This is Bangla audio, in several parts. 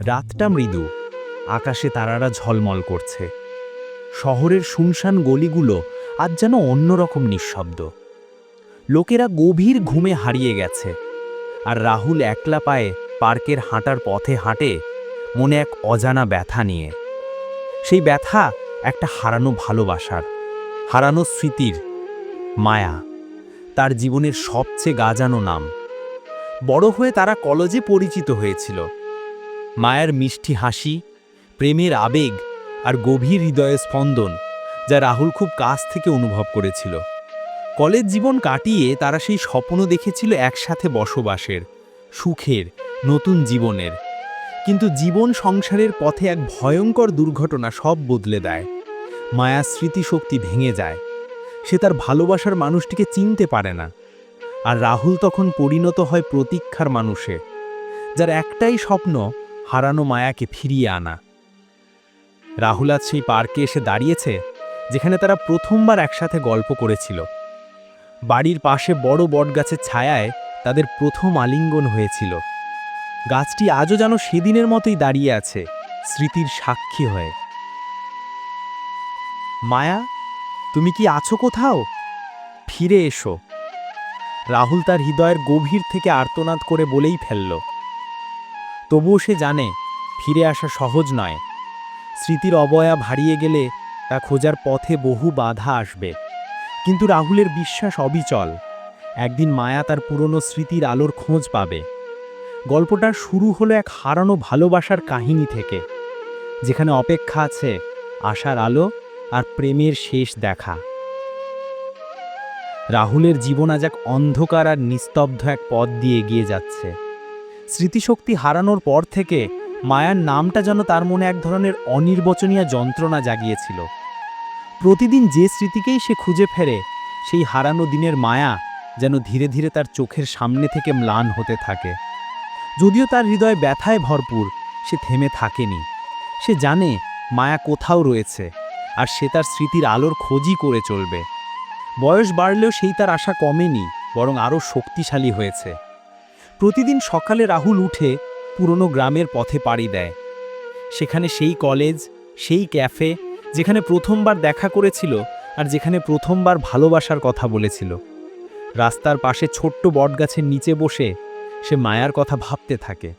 রাতটা মৃদু। আকাশে তারারা ঝলমল করছে। শহরের শুনশান গলিগুলো আজ যেন অন্যরকম নিঃশব্দ। লোকেরা গভীর ঘুমে হারিয়ে গেছে। আর রাহুল একলা পায়ে পার্কের হাঁটার পথে হাঁটে মনে এক অজানা ব্যথা নিয়ে। সেই ব্যথা একটা হারানো ভালোবাসার, হারানো স্মৃতির মায়া, তার জীবনের সবচেয়ে গাজানো নাম। বড় হয়ে তারা কলেজে পরিচিত হয়েছিল। মায়ের মিষ্টি হাসি, প্রেমের আবেগ আর গভীর হৃদয়ের স্পন্দন যা রাহুল খুব কাছ থেকে অনুভব করেছিল। কলেজ জীবন কাটিয়ে তারা সেই স্বপ্ন দেখেছিল একসাথে বসবাসের, সুখের, নতুন জীবনের। কিন্তু জীবন সংসারের পথে এক ভয়ঙ্কর দুর্ঘটনা সব বদলে দেয়। মায়ার স্মৃতিশক্তি ভেঙে যায়। সে তার ভালোবাসার মানুষটিকে চিনতে পারে না। আর রাহুল তখন পরিণত হয় প্রতীক্ষার মানুষে, যার একটাই স্বপ্ন হারানো মায়াকে ফিরিয়ে আনা। রাহুল আজ সেই পার্কে এসে দাঁড়িয়েছে, যেখানে তারা প্রথমবার একসাথে গল্প করেছিল। বাড়ির পাশে বড় বটগাছের ছায়ায় তাদের প্রথম আলিঙ্গন হয়েছিল। গাছটি আজও যেন সেদিনের মতোই দাঁড়িয়ে আছে, স্মৃতির সাক্ষী হয়ে। মায়া, তুমি কি আছো কোথাও? ফিরে এসো। রাহুল তার হৃদয়ের গভীর থেকে আর্তনাদ করে বলেই ফেলল। তবুও সে জানে, ফিরে আসা সহজ নয়। স্মৃতির অবয়া হারিয়ে গেলে তা খোঁজার পথে বহু বাধা আসবে। কিন্তু রাহুলের বিশ্বাস অবিচল। একদিন মায়া তার পুরনো স্মৃতির আলোর খোঁজ পাবে। গল্পটা শুরু হলো এক হারানো ভালোবাসার কাহিনী থেকে, যেখানে অপেক্ষা আছে আশার আলো আর প্রেমের শেষ দেখা। রাহুলের জীবন আজ এক অন্ধকার আর নিস্তব্ধ এক পথ দিয়ে এগিয়ে যাচ্ছে। স্মৃতিশক্তি হারানোর পর থেকে মায়ার নামটা যেন তার মনে এক ধরনের অনির্বচনীয় যন্ত্রণা জাগিয়েছিল। প্রতিদিন যে স্মৃতিকেই সে খুঁজে ফেরে, সেই হারানো দিনের মায়া যেন ধীরে ধীরে তার চোখের সামনে থেকে ম্লান হতে থাকে। যদিও তার হৃদয় ব্যথায় ভরপুর, সে থেমে থাকেনি। সে জানে মায়া কোথাও রয়েছে আর সে তার স্মৃতির আলোর খোঁজই করে চলবে। বয়স বাড়লেও সেই তার আশা কমেনি, বরং আরও শক্তিশালী হয়েছে। প্রতিদিন সকালে রাহুল উঠে পুরনো গ্রামের পথে পাড়ি দেয়। সেখানে সেই কলেজ, সেই ক্যাফে, যেখানে প্রথমবার দেখা করেছিল আর যেখানে প্রথমবার ভালোবাসার কথা বলেছিল। রাস্তার পাশে ছোট্ট বটগাছের নিচে বসে সে মায়ার কথা ভাবতে থাকে।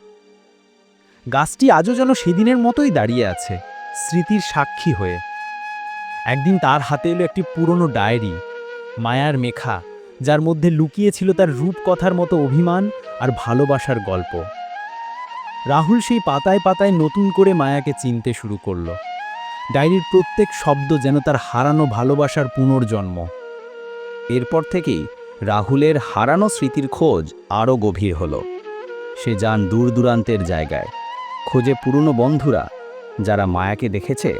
গাছটি আজও যেন সেদিনের মতোই দাঁড়িয়ে আছে, স্মৃতির সাক্ষী হয়ে। একদিন তার হাতে এলো একটি পুরনো ডায়েরি, মায়ার মেখা। যার মধ্যে লুকিয়েছিল তার রূপকথার মতো অভিমান আর ভালোবাসার গল্প। রাহুল সেই পাতায় পাতায় নতুন করে মায়াকে চিনতে শুরু করল। ডায়েরির প্রত্যেক শব্দ যেন তার হারানো ভালোবাসার পুনর্জন্ম। এরপর থেকেই রাহুলের হারানো স্মৃতির খোঁজ আরও গভীর হল। সে যান দূর দূরান্তের জায়গায়। খোঁজে পুরনো বন্ধুরা, যারা মায়াকে দেখেছে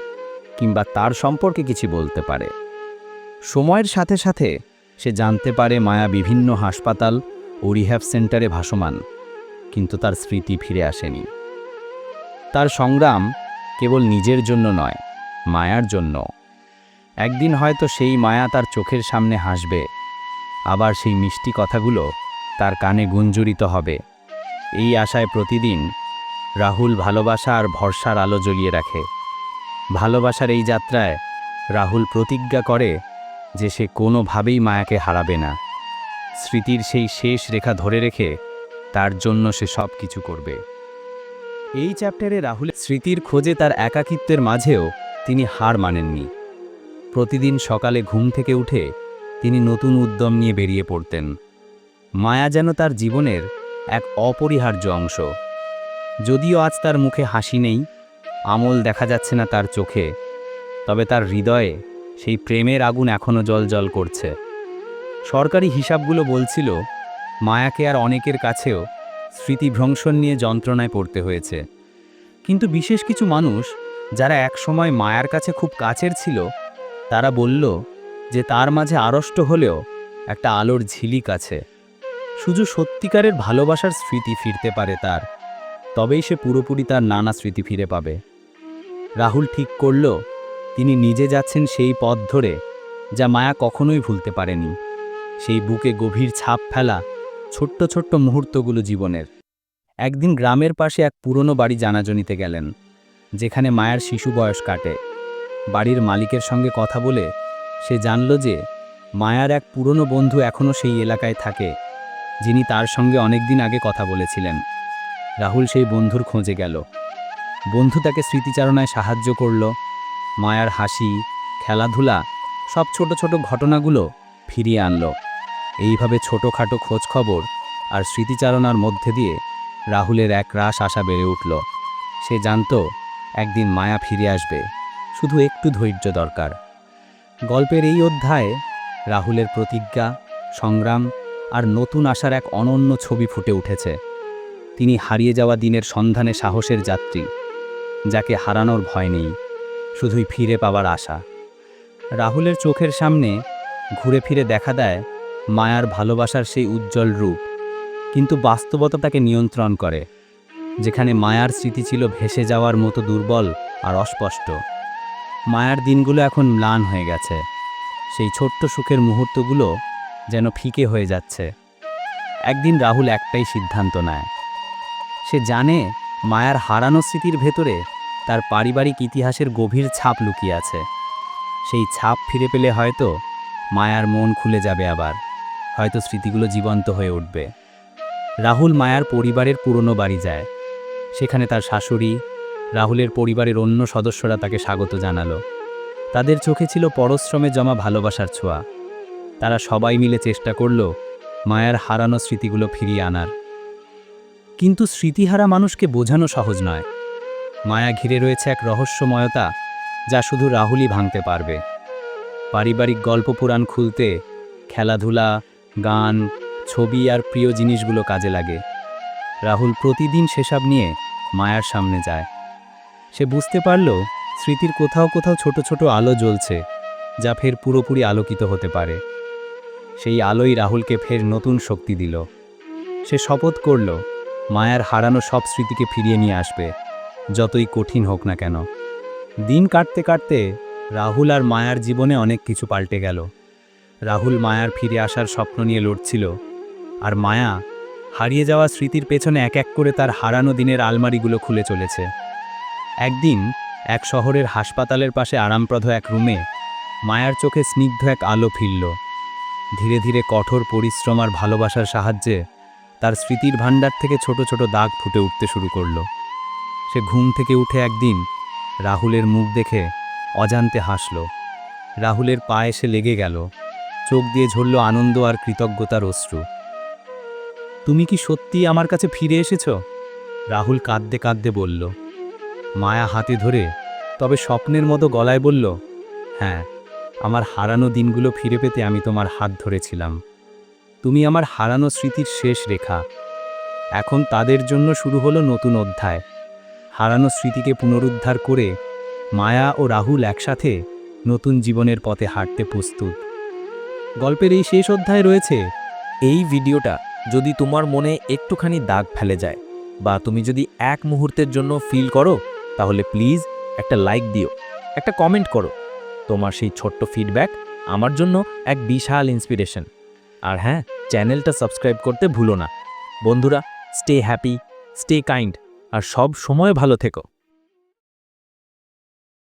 কিংবা তার সম্পর্কে কিছু বলতে পারে। সময়ের সাথে সাথে সে জানতে পারে মায়া বিভিন্ন হাসপাতাল ও রিহ্যাব সেন্টারে ভাসমান, কিন্তু তার স্মৃতি ফিরে আসেনি। তার সংগ্রাম কেবল নিজের জন্য নয়, মায়ার জন্য। একদিন হয়তো সেই মায়া তার চোখের সামনে হাসবে, আবার সেই মিষ্টি কথাগুলো তার কানে গুঞ্জরিত হবে। এই আশায় প্রতিদিন রাহুল ভালোবাসা আর ভরসার আলো জ্বলিয়ে রাখে। ভালোবাসার এই যাত্রায় রাহুল প্রতিজ্ঞা করে যে সে কোনোভাবেই মায়াকে হারাবে না। স্মৃতির সেই শেষ রেখা ধরে রেখে তার জন্য সে সব কিছু করবে। এই চ্যাপ্টারে রাহুলের স্মৃতির খোঁজে তার একাকিত্বের মাঝেও তিনি হার মানেননি। প্রতিদিন সকালে ঘুম থেকে উঠে তিনি নতুন উদ্যম নিয়ে বেরিয়ে পড়তেন। মায়া যেন তার জীবনের এক অপরিহার্য অংশ। যদিও আজ তার মুখে হাসি নেই, আমল দেখা যাচ্ছে না তার চোখে, তবে তার হৃদয়ে সেই প্রেমের আগুন এখনও জল জল করছে। সরকারি হিসাবগুলো বলছিল, মায়াকে আর অনেকের কাছেও স্মৃতিভ্রংশন নিয়ে যন্ত্রণায় পড়তে হয়েছে। কিন্তু বিশেষ কিছু মানুষ, যারা একসময় মায়ার কাছে খুব কাছের ছিল, তারা বলল যে তার মাঝে আড়ষ্ট হলেও একটা আলোর ঝিলিক আছে। শুধু সত্যিকারের ভালোবাসার স্মৃতি ফিরতে পারে তার, তবেই সে পুরোপুরি তার নানা স্মৃতি ফিরে পাবে। রাহুল ঠিক করল তিনি নিজে যাচ্ছেন সেই পথ ধরে, যা মায়া কখনোই ভুলতে পারেনি। সেই বুকে গভীর ছাপ ফেলা ছোট্ট ছোট্ট মুহূর্তগুলো জীবনের। একদিন গ্রামের পাশে এক পুরনো বাড়ি জানাজনিতে গেলেন, যেখানে মায়ার শিশু বয়স কাটে। বাড়ির মালিকের সঙ্গে কথা বলে সে জানল যে মায়ার এক পুরনো বন্ধু এখনও সেই এলাকায় থাকে, যিনি তার সঙ্গে অনেকদিন আগে কথা বলেছিলেন। রাহুল সেই বন্ধুর খোঁজে গেল। বন্ধু তাকে স্মৃতিচারণায় সাহায্য করল মায়ার হাসি, খেলাধুলা, সব ছোট ছোট ঘটনাগুলো ফিরিয়ে আনলো। এইভাবে ছোটোখাটো খোঁজখবর আর স্মৃতিচারণার মধ্যে দিয়ে রাহুলের এক রাস আশা বেড়ে উঠল। সে জানত একদিন মায়া ফিরে আসবে, শুধু একটু ধৈর্য দরকার। গল্পের এই অধ্যায়ে রাহুলের প্রতিজ্ঞা, সংগ্রাম আর নতুন আশার এক অনন্য ছবি ফুটে উঠেছে। তিনি হারিয়ে যাওয়া দিনের সন্ধানে সাহসের যাত্রী, যাকে হারানোর ভয় নেই। শুধুই ফিরে পাওয়ার আশা। রাহুলের চোখের সামনে ঘুরে ফিরে দেখা দেয় মায়ার ভালোবাসার সেই উজ্জ্বল রূপ, কিন্তু বাস্তবতা তাকে নিয়ন্ত্রণ করে, যেখানে মায়ার স্মৃতি ছিল ভেসে যাওয়ার মতো দুর্বল আর অস্পষ্ট। মায়ার দিনগুলো এখন ম্লান হয়ে গেছে, সেই ছোট্ট সুখের মুহূর্তগুলো যেন ফিকে হয়ে যাচ্ছে। একদিন রাহুল একটাই সিদ্ধান্ত নেয়, সে জানে মায়ার হারানো স্মৃতির ভেতরে তার পারিবারিক ইতিহাসের গভীর ছাপ লুকিয়ে আছে। সেই ছাপ ফিরে পেলে হয়তো মায়ার মন খুলে যাবে আবার। হয়তো স্মৃতিগুলো জীবন্ত হয়ে উঠবে। রাহুল মায়ার পরিবারের পুরনো বাড়ি যায়। সেখানে তার শাশুড়ি, রাহুলের পরিবারের অন্য সদস্যরা তাকে স্বাগত জানালো। তাদের চোখে ছিল পরশ্রমে জমা ভালোবাসার ছোঁয়া। তারা সবাই মিলে চেষ্টা করল মায়ার হারানো স্মৃতিগুলো ফিরিয়ে আনার। কিন্তু স্মৃতিহারা মানুষকে বোঝানো সহজ নয়। মায়া ঘিরে রয়েছে এক রহস্যময়তা যা শুধু রাহুলই ভাঙতে পারবে। পারিবারিক গল্প পুরাণ খুলতে খেলাধুলা, গান, ছবি আর প্রিয় জিনিসগুলো কাজে লাগে। রাহুল প্রতিদিন সেসব নিয়ে মায়ার সামনে যায়। সে বুঝতে পারল স্মৃতির কোথাও কোথাও ছোট ছোট আলো জ্বলছে, যা ফের পুরোপুরি আলোকিত হতে পারে। সেই আলোই রাহুলকে ফের নতুন শক্তি দিল। সে শপথ করল, মায়ার হারানো সব স্মৃতিকে ফিরিয়ে নিয়ে আসবে। যতই কঠিন হোক না কেন। দিন কাটতে কাটতে রাহুল আর মায়ার জীবনে অনেক কিছু পাল্টে গেল। রাহুল মায়ার ফিরে আসার স্বপ্ন নিয়ে লড়ছিল, আর মায়া হারিয়ে যাওয়া স্মৃতির পেছনে এক এক করে তার হারানো দিনের আলমারিগুলো খুলে চলেছে। একদিন এক শহরের হাসপাতালের পাশে আরামপ্রদ এক রুমে মায়ার চোখে স্নিগ্ধ এক আলো ফিরল। ধীরে ধীরে কঠোর পরিশ্রম আর ভালোবাসার সাহায্যে তার স্মৃতির ভাণ্ডার থেকে ছোট ছোট দাগ ফুটে উঠতে শুরু করল। সে ঘুম থেকে উঠে একদিন রাহুলের মুখ দেখে অজান্তে হাসল। রাহুলের পায়ে এসে লেগে গেল। চোখ দিয়ে ঝরল আনন্দ আর কৃতজ্ঞতার অশ্রু। তুমি কি সত্যি আমার কাছে ফিরে এসেছ? রাহুল কাঁদতে কাঁদতে বলল। মায়া হাতে ধরে তবে স্বপ্নের মতো গলায় বলল হ্যাঁ আমার হারানো দিনগুলো ফিরে পেতে আমি তোমার হাত ধরেছিলাম। তুমি আমার হারানো স্মৃতির শেষ রেখা। এখন তাদের জন্য শুরু হলো নতুন অধ্যায়। হারানো স্মৃতিকে পুনরুদ্ধার করে মায়া ও রাহুল একসাথে নতুন জীবনের পথে হাঁটতে প্রস্তুত। গল্পের এই শেষ অধ্যায় রয়েছে, এই ভিডিওটা যদি তোমার মনে একটুখানি দাগ ফেলে যায় বা তুমি যদি এক মুহূর্তের জন্য ফিল করো, তাহলে প্লিজ একটা লাইক দিও, একটা কমেন্ট করো। তোমার সেই ছোট্ট ফিডব্যাক আমার জন্য এক বিশাল ইন্সপিরেশন আর হ্যাঁ চ্যানেলটা সাবস্ক্রাইব করতে ভুলো না। বন্ধুরা স্টে হ্যাপি স্টে কাইন্ড আর সব সময় ভালো থেকো।